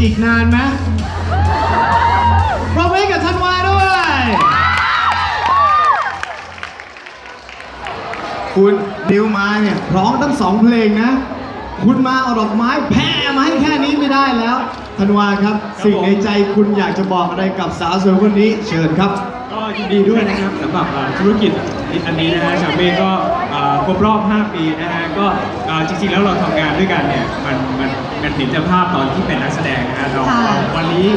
อีกนานไหมพรบมือให้กับธันวาด้วย คุณดิวมาเนี่ยร้องตั้งสองเพลงนะ คุณมาเอาดอกไม้แพ้มาให้แค่นี้ไม่ได้แล้ว ธันวาครับ สิ่งในใจคุณอยากจะบอกอะไรกับสาวสวยคนนี้ เชิญครับ ก็ยินดีด้วยนะครับสำหรับอ่าธุรกิจอันนี้นะฮะชาเม่ก็อ่าครบรอบ 5 ปีนะฮะก็อ่าจริงๆแล้วเราทำงานด้วยกันเนี่ยมันมันมันเห็นจากภาพตอนที่เป็นนักแสดงนะฮะเราค่ะ วันนี้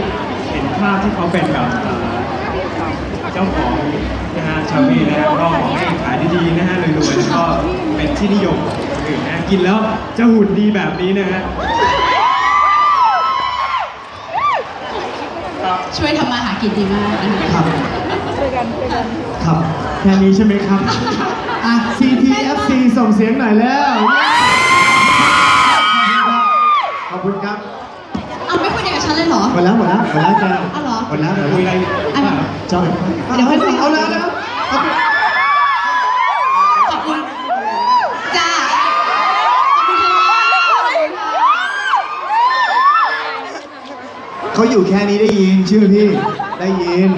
เห็นภาพที่เขาเป็นแบบอ่าเจ้าของนะฮะชาเม่นะฮะก็ขอให้ขายดีๆนะฮะรวยๆแล้วก็เป็นที่นิยมของคนอื่นนะฮะกินแล้วจะหุ่นดีแบบนี้นะฮะ ช่วยทำมาหากินดีมากนะคะครับครับแค่นี้ใช่ไหมครับอะ CTFC ส่งเสียงหน่อยแล้ว ขอบคุณครับเอาไม่คุยกับฉันเลยเหรอหมดแล้วหมดแล้วหมดแล้วแกเอาเหรอหมดแล้วหมดคุยแล้อะไรวอันจอยเดี๋ยวค่อยคุยเอาแล้วนะ เขาอยู่แค่นี้ได้ยินเชื่อพี่ ได้ยิน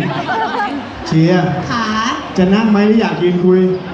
เชียร์ขาจะนั่งไหมหรืออยากยืนคุยอ